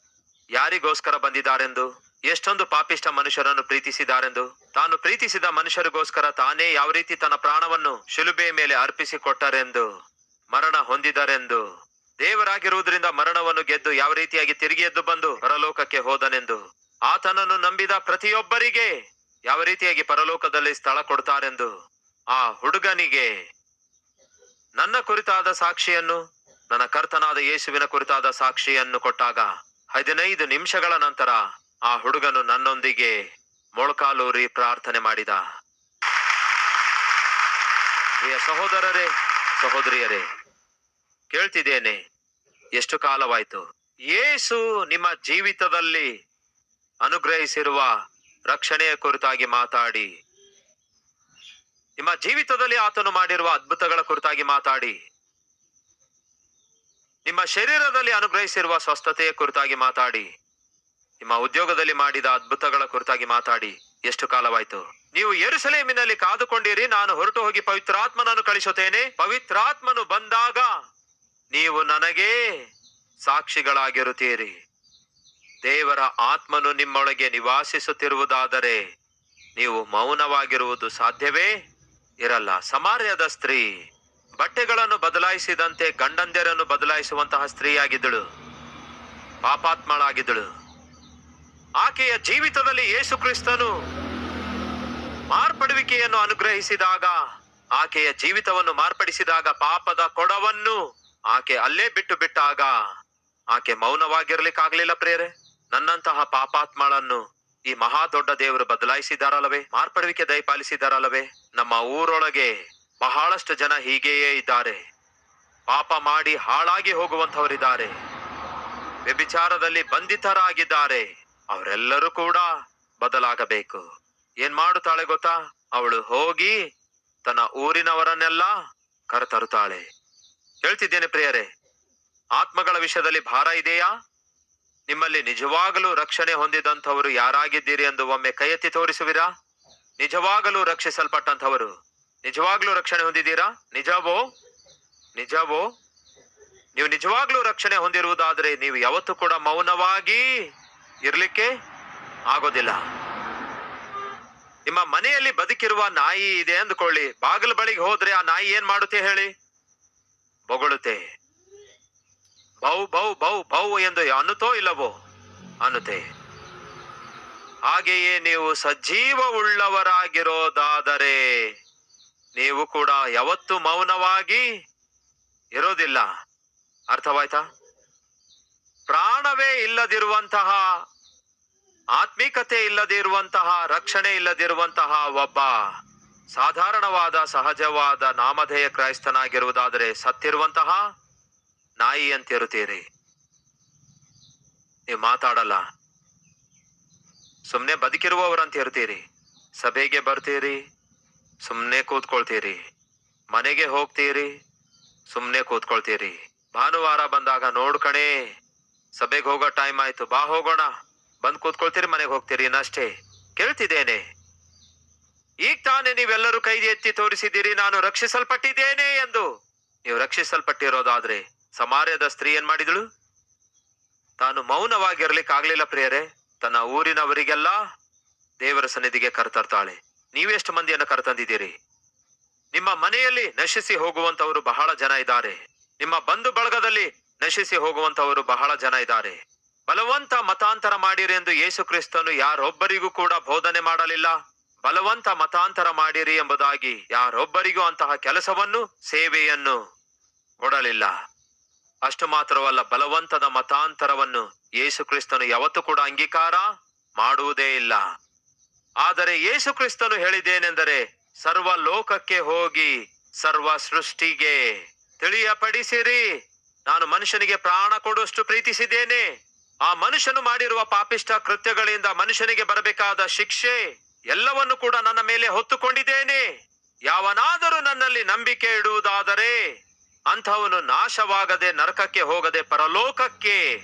ಯಾರಿಗೋಸ್ಕರ ಬಂದಿದ್ದಾರೆಂದು? ಎಷ್ಟೊಂದು ಪಾಪಿಷ್ಟ ಮನುಷ್ಯರನ್ನು ಪ್ರೀತಿಸಿದಾರೆಂದು ತಾನು ಪ್ರೀತಿಸಿದ ಮನುಷ್ಯರಿಗೋಸ್ಕರ ತಾನೇ ಯಾವ ರೀತಿ ತನ್ನ ಪ್ರಾಣವನ್ನು ಶಿಲುಬೆಯ ಮೇಲೆ ಅರ್ಪಿಸಿಕೊಟ್ಟರೆಂದು? ಮರಣ ಹೊಂದಿದರೆಂದು? ದೇವರಾಗಿರುವುದರಿಂದ ಮರಣವನ್ನು ಗೆದ್ದು ಯಾವ ರೀತಿಯಾಗಿ ತಿರುಗಿ ಎದ್ದು ಬಂದು ಪರಲೋಕಕ್ಕೆ ಹೋದನೆಂದು? ಆತನನ್ನು ನಂಬಿದ ಪ್ರತಿಯೊಬ್ಬರಿಗೆ ಯಾವ ರೀತಿಯಾಗಿ ಪರಲೋಕದಲ್ಲಿ ಸ್ಥಳ ಕೊಡ್ತಾರೆಂದು ಆ ಹುಡುಗನಿಗೆ ನನ್ನ ಕುರಿತಾದ ಸಾಕ್ಷಿಯನ್ನು, ನನ್ನ ಕರ್ತನಾದ ಯೇಸುವಿನ ಕುರಿತಾದ ಸಾಕ್ಷಿಯನ್ನು ಕೊಟ್ಟಾಗ ಹದಿನೈದು ನಿಮಿಷಗಳ ನಂತರ ಆ ಹುಡುಗನು ನನ್ನೊಂದಿಗೆ ಮೊಳಕಾಲೂರಿ ಪ್ರಾರ್ಥನೆ ಮಾಡಿದ. ಪ್ರಿಯ ಸಹೋದರರೇ, ಸಹೋದರಿಯರೇ, ಕೇಳ್ತಿದ್ದೇನೆ, ಎಷ್ಟು ಕಾಲವಾಯ್ತು? ಯೇಸು ನಿಮ್ಮ ಜೀವಿತದಲ್ಲಿ ಅನುಗ್ರಹಿಸಿರುವ ರಕ್ಷಣೆಯ ಕುರಿತಾಗಿ ಮಾತಾಡಿ. ನಿಮ್ಮ ಜೀವಿತದಲ್ಲಿ ಆತನು ಮಾಡಿರುವ ಅದ್ಭುತಗಳ ಕುರಿತಾಗಿ ಮಾತಾಡಿ. ನಿಮ್ಮ ಶರೀರದಲ್ಲಿ ಅನುಗ್ರಹಿಸಿರುವ ಸ್ವಸ್ಥತೆಯ ಕುರಿತಾಗಿ ಮಾತಾಡಿ. ನಿಮ್ಮ ಉದ್ಯೋಗದಲ್ಲಿ ಮಾಡಿದ ಅದ್ಭುತಗಳ ಕುರಿತಾಗಿ ಮಾತಾಡಿ. ಎಷ್ಟು ಕಾಲವಾಯ್ತು? ನೀವು ಎರುಸಲೇಮಿನಲ್ಲಿ ಕಾದುಕೊಂಡಿರಿ, ನಾನು ಹೊರಟು ಹೋಗಿ ಪವಿತ್ರಾತ್ಮನನ್ನು ಕಳಿಸುತ್ತೇನೆ ಪವಿತ್ರಾತ್ಮನು ಬಂದಾಗ ನೀವು ನನಗೇ ಸಾಕ್ಷಿಗಳಾಗಿರುತ್ತೀರಿ. ದೇವರ ಆತ್ಮನು ನಿಮ್ಮೊಳಗೆ ನಿವಾಸಿಸುತ್ತಿರುವುದಾದರೆ ನೀವು ಮೌನವಾಗಿರುವುದು ಸಾಧ್ಯವೇ? ಇರಲ್ಲ. ಸಮಾರ್ಯದ ಸ್ತ್ರೀ, ಬಟ್ಟೆಗಳನ್ನು ಬದಲಾಯಿಸಿದಂತೆ ಗಂಡಂದಿರನ್ನು ಬದಲಾಯಿಸುವಂತಹ ಸ್ತ್ರೀಯಾಗಿದ್ದಳು. ಪಾಪಾತ್ಮಳಾಗಿದ್ದಳು. ಆಕೆಯ ಜೀವಿತದಲ್ಲಿ ಯೇಸು ಕ್ರಿಸ್ತನು ಮಾರ್ಪಡುವಿಕೆಯನ್ನು ಅನುಗ್ರಹಿಸಿದಾಗ, ಆಕೆಯ ಜೀವಿತವನ್ನು ಮಾರ್ಪಡಿಸಿದಾಗ ಪಾಪದ ಕೊಡವನ್ನು ಆಕೆ ಅಲ್ಲೇ ಬಿಟ್ಟು ಬಿಟ್ಟಾಗ, ಆಕೆ ಮೌನವಾಗಿರ್ಲಿಕ್ಕಾಗ್ಲಿಲ್ಲ ಪ್ರೇರೆ ನನ್ನಂತಹ ಪಾಪಾತ್ಮಳನ್ನು ಈ ಮಹಾ ದೊಡ್ಡ ದೇವರು ಬದಲಾಯಿಸಿದಾರಲ್ಲವೇ? ಮಾರ್ಪಡುವಿಕೆ ದಯಪಾಲಿಸಿದಾರಲ್ಲವೇ? ನಮ್ಮ ಊರೊಳಗೆ ಬಹಳಷ್ಟು ಜನ ಹೀಗೆಯೇ ಇದ್ದಾರೆ. ಪಾಪ ಮಾಡಿ ಹಾಳಾಗಿ ಹೋಗುವಂತವರಿದ್ದಾರೆ ವ್ಯಭಿಚಾರದಲ್ಲಿ ಬಂಧಿತರಾಗಿದ್ದಾರೆ. ಅವರೆಲ್ಲರೂ ಕೂಡ ಬದಲಾಗಬೇಕು. ಏನ್ ಮಾಡುತ್ತಾಳೆ ಗೊತ್ತಾ? ಅವಳು ಹೋಗಿ ತನ್ನ ಊರಿನವರನ್ನೆಲ್ಲ ಕರೆತರುತ್ತಾಳೆ. ಹೇಳ್ತಿದ್ದೇನೆ ಪ್ರಿಯರೇ, ಆತ್ಮಗಳ ವಿಷಯದಲ್ಲಿ ಭಾರ ಇದೆಯಾ? ನಿಮ್ಮಲ್ಲಿ ನಿಜವಾಗಲೂ ರಕ್ಷಣೆ ಹೊಂದಿದಂಥವರು ಯಾರಾಗಿದ್ದೀರಿ ಎಂದು ಒಮ್ಮೆ ಕೈ ಎತ್ತಿ ತೋರಿಸುವಿರಾ? ನಿಜವಾಗಲೂ ರಕ್ಷಿಸಲ್ಪಟ್ಟಂಥವರು. ನಿಜವಾಗ್ಲೂ ರಕ್ಷಣೆ ಹೊಂದಿದ್ದೀರಾ? ನಿಜವೋ? ನಿಜವೋ? ನೀವು ನಿಜವಾಗ್ಲೂ ರಕ್ಷಣೆ ಹೊಂದಿರುವುದಾದರೆ ನೀವು ಯಾವತ್ತೂ ಕೂಡ ಮೌನವಾಗಿ ಇರಲಿಕ್ಕೆ ಆಗೋದಿಲ್ಲ. ನಿಮ್ಮ ಮನೆಯಲ್ಲಿ ಬದುಕಿರುವ ನಾಯಿ ಇದೆ ಅಂದ್ಕೊಳ್ಳಿ. ಬಾಗಿಲು ಬಳಿಗೆ ಹೋದ್ರೆ ಆ ನಾಯಿ ಏನ್ ಮಾಡುತ್ತೆ ಹೇಳಿ? ಬೊಗಳುತ್ತೆ. ಬೌ ಬೌ ಬೌ ಬೌ ಎಂದು ಅನ್ನುತ್ತೋ ಇಲ್ಲವೋ? ಅನ್ನುತ್ತೆ. ಹಾಗೆಯೇ ನೀವು ಸಜೀವ ಉಳ್ಳವರಾಗಿರೋದಾದರೆ ನೀವು ಕೂಡ ಯಾವತ್ತು ಮೌನವಾಗಿ ಇರೋದಿಲ್ಲ. ಅರ್ಥವಾಯ್ತಾ? ಪ್ರಾಣವೇ ಇಲ್ಲದಿರುವಂತಹ, ಆತ್ಮಿಕತೆ ಇಲ್ಲದಿರುವಂತಹ, ರಕ್ಷಣೆ ಇಲ್ಲದಿರುವಂತಹ ಒಬ್ಬ ಸಾಧಾರಣವಾದ, ಸಹಜವಾದ ನಾಮಧೇಯ ಕ್ರೈಸ್ತನಾಗಿರುವುದಾದರೆ ಸತ್ತಿರುವಂತಹ ನಾಯಿ ಅಂತ ಇರುತ್ತೀರಿ ನೀವು ಮಾತಾಡಲ್ಲ. ಸುಮ್ಮನೆ ಬದುಕಿರುವವರಂತ ಇರ್ತೀರಿ ಸಭೆಗೆ ಬರ್ತೀರಿ ಸುಮ್ಮನೆ ಕೂತ್ಕೊಳ್ತೀರಿ. ಮನೆಗೆ ಹೋಗ್ತೀರಿ ಸುಮ್ಮನೆ ಕೂತ್ಕೊಳ್ತೀರಿ. ಭಾನುವಾರ ಬಂದಾಗ ನೋಡ್ಕಣೆ ಸಭೆಗೆ ಹೋಗೋ ಟೈಮ್ ಆಯ್ತು. ಬಾ ಹೋಗೋಣ. ಬಂದು ಕೂತ್ಕೊಳ್ತೀರಿ, ಮನೆಗೆ ಹೋಗ್ತೀರಿ. ಇನ್ನಷ್ಟೇ. ಕೇಳ್ತಿದ್ದೇನೆ. ಈಗ ತಾನೇ ನೀವೆಲ್ಲರೂ ಕೈ ಎತ್ತಿ ತೋರಿಸಿದ್ದೀರಿ. ನಾನು ರಕ್ಷಿಸಲ್ಪಟ್ಟಿದ್ದೇನೆ ಎಂದು. ನೀವು ರಕ್ಷಿಸಲ್ಪಟ್ಟಿರೋದಾದ್ರೆ ಸಮಾರ್ಯದ ಸ್ತ್ರೀ ಏನ್ ಮಾಡಿದಳು? ತಾನು ಮೌನವಾಗಿರ್ಲಿಕ್ಕಾಗ್ಲಿಲ್ಲ ಪ್ರಿಯರೇ. ತನ್ನ ಊರಿನವರಿಗೆಲ್ಲ ದೇವರ ಸನ್ನಿಧಿಗೆ ಕರೆತರ್ತಾಳೆ. ನೀವೆಷ್ಟು ಮಂದಿಯನ್ನು ಕರೆತಂದಿದ್ದೀರಿ? ನಿಮ್ಮ ಮನೆಯಲ್ಲಿ ನಶಿಸಿ ಹೋಗುವಂತವರು ಬಹಳ ಜನ ಇದ್ದಾರೆ. ನಿಮ್ಮ ಬಂಧು ಬಳಗದಲ್ಲಿ ನಶಿಸಿ ಹೋಗುವಂತವರು ಬಹಳ ಜನ ಇದ್ದಾರೆ. ಬಲವಂತ ಮತಾಂತರ ಮಾಡಿರಿ ಎಂದು ಯೇಸು ಕ್ರಿಸ್ತನು ಯಾರೊಬ್ಬರಿಗೂ ಕೂಡ ಬೋಧನೆ ಮಾಡಲಿಲ್ಲ. ಬಲವಂತ ಮತಾಂತರ ಮಾಡಿರಿ ಎಂಬುದಾಗಿ ಯಾರೊಬ್ಬರಿಗೂ ಅಂತಹ ಕೆಲಸವನ್ನು, ಸೇವೆಯನ್ನು ಕೊಡಲಿಲ್ಲ. ಅಷ್ಟು ಮಾತ್ರವಲ್ಲ ಬಲವಂತದ ಮತಾಂತರವನ್ನು ಯೇಸು ಕ್ರಿಸ್ತನು ಯಾವತ್ತೂ ಕೂಡ ಅಂಗೀಕಾರ ಮಾಡುವುದೇ ಇಲ್ಲ. ಆದರೆ ಯೇಸು ಹೇಳಿದೇನೆಂದರೆ ಸರ್ವ ಲೋಕಕ್ಕೆ ಹೋಗಿ ಸರ್ವ ಸೃಷ್ಟಿಗೆ ತಿಳಿಯಪಡಿಸಿರಿ. ನಾನು ಮನುಷ್ಯನಿಗೆ ಪ್ರಾಣ ಕೊಡುವಷ್ಟು ಪ್ರೀತಿಸಿದ್ದೇನೆ. ಆ ಮನುಷ್ಯನು ಮಾಡಿರುವ ಪಾಪಿಷ್ಟ ಕೃತ್ಯಗಳಿಂದ ಮನುಷ್ಯನಿಗೆ ಬರಬೇಕಾದ ಶಿಕ್ಷೆ ಎಲ್ಲವನ್ನು ಕೂಡ ನನ್ನ ಮೇಲೆ ಹೊತ್ತುಕೊಂಡಿದ್ದೇನೆ. ಯಾವನಾದರೂ ನನ್ನಲ್ಲಿ ನಂಬಿಕೆ ಇಡುವುದಾದರೆ ಅಂಥವನು ನಾಶವಾಗದೆ ನರಕಕ್ಕೆ ಹೋಗದೆ ಪರಲೋಕಕ್ಕೆ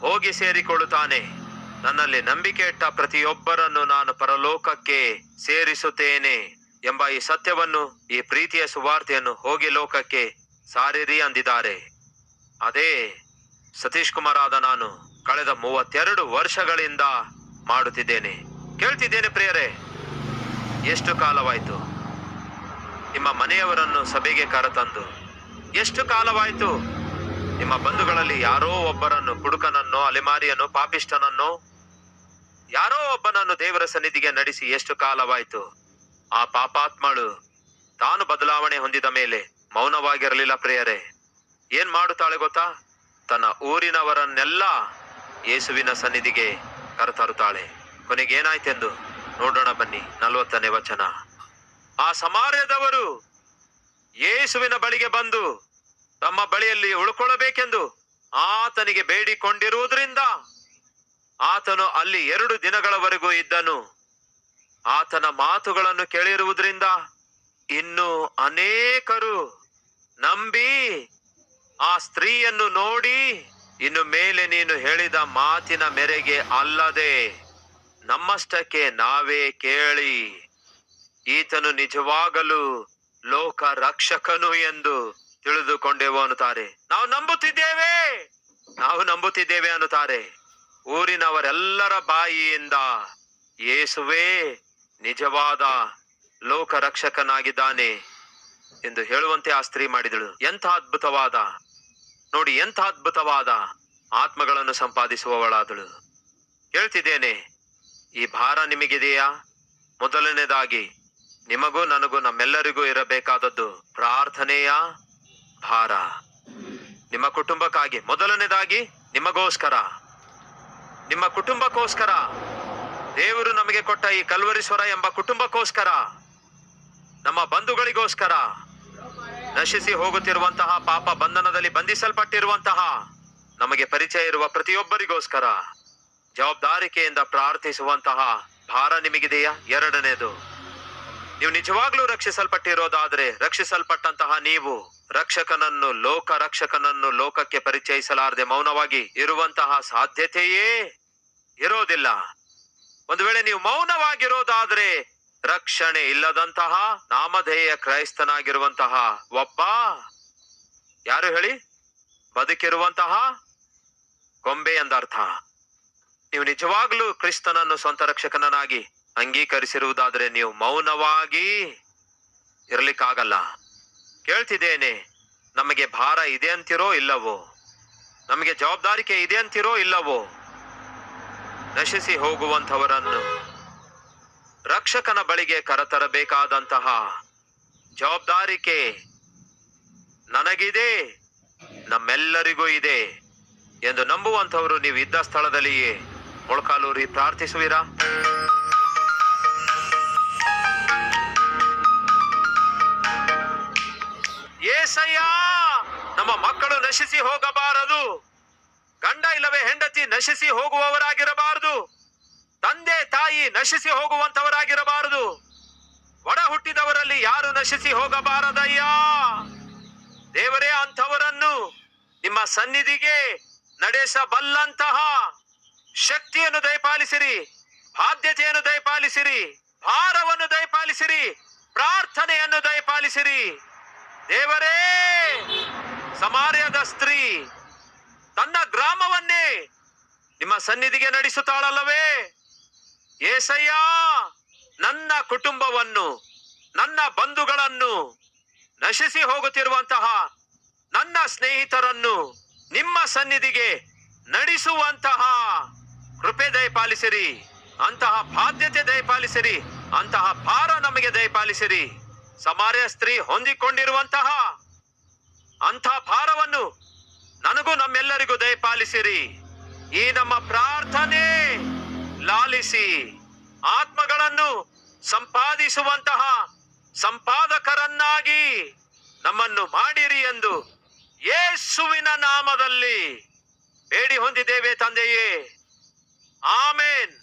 ಹೋಗಿ ಸೇರಿಕೊಳ್ಳುತ್ತಾನೆ. ನನ್ನಲ್ಲಿ ನಂಬಿಕೆ ಇಟ್ಟ ಪ್ರತಿಯೊಬ್ಬರನ್ನು ನಾನು ಪರಲೋಕಕ್ಕೆ ಸೇರಿಸುತ್ತೇನೆ ಎಂಬ ಈ ಸತ್ಯವನ್ನು, ಈ ಪ್ರೀತಿಯ ಸುವಾರ್ತೆಯನ್ನು ಹೋಗಿ ಲೋಕಕ್ಕೆ ಸಾರಿರಿ ಅಂದಿದ್ದಾರೆ. ಅದೇ ಸತೀಶ್ ಕುಮಾರ್ ಆದ ನಾನು ಕಳೆದ ಮೂವತ್ತೆರಡು ವರ್ಷಗಳಿಂದ ಮಾಡುತ್ತಿದ್ದೇನೆ. ಕೇಳ್ತಿದ್ದೇನೆ ಪ್ರಿಯರೇ, ಎಷ್ಟು ಕಾಲವಾಯಿತು? ನಿಮ್ಮ ಮನೆಯವರನ್ನು ಸಭೆಗೆ ಕರೆತಂದು ಎಷ್ಟು ಕಾಲವಾಯಿತು? ನಿಮ್ಮ ಬಂಧುಗಳಲ್ಲಿ ಯಾರೋ ಒಬ್ಬರನ್ನು ಕುಡುಕನನ್ನು, ಅಲೆಮಾರಿಯನ್ನೋ ಪಾಪಿಷ್ಟನನ್ನು ಯಾರೋ ಒಬ್ಬನನ್ನು ದೇವರ ಸನ್ನಿಧಿಗೆ ನಡೆಸಿ ಎಷ್ಟು ಕಾಲವಾಯಿತು? ಆ ಪಾಪಾತ್ಮಳು ತಾನು ಬದಲಾವಣೆ ಹೊಂದಿದ ಮೇಲೆ ಮೌನವಾಗಿರಲಿಲ್ಲ ಪ್ರಿಯರೇ. ಏನ್ ಮಾಡುತ್ತಾಳೆ ಗೊತ್ತಾ? ತನ್ನ ಊರಿನವರನ್ನೆಲ್ಲ ಯೇಸುವಿನ ಸನ್ನಿಧಿಗೆ ಕರೆತರುತ್ತಾಳೆ. ಕೊನೆಗೇನಾಯ್ತೆಂದು ನೋಡೋಣ ಬನ್ನಿ, ನಲವತ್ತನೇ ವಚನ. ಆ ಸಮಾರ್ಯದವರು ಯೇಸುವಿನ ಬಳಿಗೆ ಬಂದು ತಮ್ಮ ಬಳಿಯಲ್ಲಿ ಉಳ್ಕೊಳ್ಳಬೇಕೆಂದು ಆತನಿಗೆ ಬೇಡಿಕೊಂಡಿರುವುದರಿಂದ ಆತನು ಅಲ್ಲಿ ಎರಡು ದಿನಗಳವರೆಗೂ ಇದ್ದನು. ಆತನ ಮಾತುಗಳನ್ನು ಕೇಳಿರುವುದರಿಂದ ಇನ್ನು ಅನೇಕರು ನಂಬಿ ಆ ಸ್ತ್ರೀಯನ್ನು ನೋಡಿ, ಇನ್ನು ಮೇಲೆ ನೀನು ಹೇಳಿದ ಮಾತಿನ ಮೇರೆಗೆ ಅಲ್ಲದೆ ನಮ್ಮಷ್ಟಕ್ಕೆ ನಾವೇ ಕೇಳಿ. ಈತನು ನಿಜವಾಗಲೂ ಲೋಕ ರಕ್ಷಕನು ಎಂದು ತಿಳಿದುಕೊಂಡೆವು ಅನ್ನುತ್ತಾರೆ ನಾವು ನಂಬುತ್ತಿದ್ದೇವೆ. ನಾವು ನಂಬುತ್ತಿದ್ದೇವೆ ಅನ್ನುತ್ತಾರೆ. ಊರಿನವರೆಲ್ಲರ ಬಾಯಿಯಿಂದ ಯೇಸುವೇ ನಿಜವಾದ ಲೋಕ ರಕ್ಷಕನಾಗಿದ್ದಾನೆ ಎಂದು ಹೇಳುವಂತೆ ಆ ಸ್ತ್ರೀ ಮಾಡಿದಳು. ಎಂಥ ಅದ್ಭುತವಾದ, ನೋಡಿ ಎಂಥ ಅದ್ಭುತವಾದ ಆತ್ಮಗಳನ್ನು ಸಂಪಾದಿಸುವವಳಾದಳು. ಹೇಳ್ತಿದ್ದೇನೆ, ಈ ಭಾರ ನಿಮಗಿದೆಯಾ? ಮೊದಲನೇದಾಗಿ ನಿಮಗೂ ನನಗೂ ನಮ್ಮೆಲ್ಲರಿಗೂ ಇರಬೇಕಾದದ್ದು ಪ್ರಾರ್ಥನೆಯ ಭಾರ. ನಿಮ್ಮ ಕುಟುಂಬಕ್ಕಾಗಿ, ಮೊದಲನೇದಾಗಿ ನಿಮಗೋಸ್ಕರ. ನಿಮ್ಮ ಕುಟುಂಬಕ್ಕೋಸ್ಕರ. ದೇವರು ನಮಗೆ ಕೊಟ್ಟ ಈ ಕಲ್ವರೀಶ್ವರ ಎಂಬ ಕುಟುಂಬಕ್ಕೋಸ್ಕರ. ನಮ್ಮ ಬಂಧುಗಳಿಗೋಸ್ಕರ. ನಶಿಸಿ ಹೋಗುತ್ತಿರುವಂತಹ ಪಾಪ ಬಂಧನದಲ್ಲಿ ಬಂಧಿಸಲ್ಪಟ್ಟಿರುವಂತಹ ನಮಗೆ ಪರಿಚಯ ಇರುವ ಪ್ರತಿಯೊಬ್ಬರಿಗೋಸ್ಕರ. ಜವಾಬ್ದಾರಿಕೆಯಿಂದ ಪ್ರಾರ್ಥಿಸುವಂತಹ ಭಾರ ನಿಮಗಿದೆಯಾ? ಎರಡನೇದು. ನೀವು ನಿಜವಾಗ್ಲೂ ರಕ್ಷಿಸಲ್ಪಟ್ಟಿರೋದಾದ್ರೆ ರಕ್ಷಿಸಲ್ಪಟ್ಟಂತಹ ನೀವು ರಕ್ಷಕನನ್ನು, ಲೋಕ ರಕ್ಷಕನನ್ನು ಲೋಕಕ್ಕೆ ಪರಿಚಯಿಸಲಾರದೆ ಮೌನವಾಗಿ ಇರುವಂತಹ ಸಾಧ್ಯತೆಯೇ ಇರೋದಿಲ್ಲ. ಒಂದು ವೇಳೆ ನೀವು ಮೌನವಾಗಿರೋದಾದ್ರೆ ರಕ್ಷಣೆ ಇಲ್ಲದಂತಹ ನಾಮಧೇಯ ಕ್ರೈಸ್ತನಾಗಿರುವಂತಹ ಒಬ್ಬ, ಯಾರು ಹೇಳಿ? ಬದುಕಿರುವಂತಹ ಗೊಂಬೆ ಎಂದರ್ಥ. ನೀವು ನಿಜವಾಗ್ಲೂ ಕ್ರಿಸ್ತನನ್ನು ಸ್ವಂತ ರಕ್ಷಕನನ್ನಾಗಿ ಅಂಗೀಕರಿಸಿರುವುದಾದ್ರೆ ನೀವು ಮೌನವಾಗಿ ಇರ್ಲಿಕ್ಕಾಗಲ್ಲ. ಕೇಳ್ತಿದ್ದೇನೆ, ನಮಗೆ ಭಾರ ಇದೆ ಅಂತಿರೋ ಇಲ್ಲವೋ? ನಮಗೆ ಜವಾಬ್ದಾರಿಕೆ ಇದೆ ಅಂತಿರೋ ಇಲ್ಲವೋ? ನಶಿಸಿ ಹೋಗುವಂಥವರನ್ನು ರಕ್ಷಕನ ಬಳಿಗೆ ಕರತರಬೇಕಾದಂತಹ ಜವಾಬ್ದಾರಿಕೆ ನನಗಿದೆ, ನಮ್ಮೆಲ್ಲರಿಗೂ ಇದೆ ಎಂದು ನಂಬುವಂಥವರು ನೀವು ಇದ್ದ ಸ್ಥಳದಲ್ಲಿಯೇ ಮೊಳಕಾಲೂರಿ ಪ್ರಾರ್ಥಿಸುವಿರಾ? ಏಸಯ್ಯ, ನಮ್ಮ ಮಕ್ಕಳು ನಶಿಸಿ ಹೋಗಬಾರದು. ಗಂಡ ಇಲ್ಲವೇ ಹೆಂಡತಿ ನಶಿಸಿ ಹೋಗುವವರಾಗಿರಬಾರದು. ತಂದೆ, ತಾಯಿ ನಶಿಸಿ ಹೋಗುವಂತವರಾಗಿರಬಾರದು ಒಡ ಹುಟ್ಟಿದವರಲ್ಲಿ ಯಾರು ನಶಿಸಿ ಹೋಗಬಾರದಯ್ಯ? ದೇವರೇ ಅಂಥವರನ್ನು ನಿಮ್ಮ ಸನ್ನಿಧಿಗೆ ನಡೆಸಬಲ್ಲಂತಹ ಶಕ್ತಿಯನ್ನು ದಯಪಾಲಿಸಿರಿ, ಬಾಧ್ಯತೆಯನ್ನು ದಯಪಾಲಿಸಿರಿ, ಭಾರವನ್ನು ದಯಪಾಲಿಸಿರಿ, ಪ್ರಾರ್ಥನೆಯನ್ನು ದಯಪಾಲಿಸಿರಿ. ದೇವರೇ, ಸಮಾರ್ಯದ ಸ್ತ್ರೀ, ತನ್ನ ಗ್ರಾಮವನ್ನೇ ನಿಮ್ಮ ಸನ್ನಿಧಿಗೆ ನಡೆಸುತ್ತಾಳಲ್ಲವೇ? ಏಸಯ್ಯ, ನನ್ನ ಕುಟುಂಬವನ್ನು, ನನ್ನ ಬಂಧುಗಳನ್ನು ನಶಿಸಿ ಹೋಗುತ್ತಿರುವಂತಹ ನನ್ನ ಸ್ನೇಹಿತರನ್ನು ನಿಮ್ಮ ಸನ್ನಿಧಿಗೆ ನಡೆಸುವಂತಹ ಕೃಪೆ ದಯಪಾಲಿಸಿರಿ, ಅಂತಹ ಬಾಧ್ಯತೆ ದಯಪಾಲಿಸಿರಿ, ಅಂತಹ ಭಾರ ನಮಗೆ ದಯಪಾಲಿಸಿರಿ. ಸಮಾರ್ಯ ಸ್ತ್ರೀ ಹೊಂದಿಕೊಂಡಿರುವಂತಹ ಅಂಥ ಭಾರವನ್ನು ನನಗೂ ನಮ್ಮೆಲ್ಲರಿಗೂ ದಯಪಾಲಿಸಿರಿ. ಈ ನಮ್ಮ ಪ್ರಾರ್ಥನೆ ಲಾಲಿಸಿ ಆತ್ಮಗಳನ್ನು ಸಂಪಾದಿಸುವಂತಹ ಸಂಪಾದಕರನ್ನಾಗಿ ನಮ್ಮನ್ನು ಮಾಡಿರಿ ಎಂದು ಯೇಸುವಿನ ನಾಮದಲ್ಲಿ ಬೇಡಿ ಹೊಂದಿದ್ದೇವೆ ತಂದೆಯೇ. ಆಮೇನ್.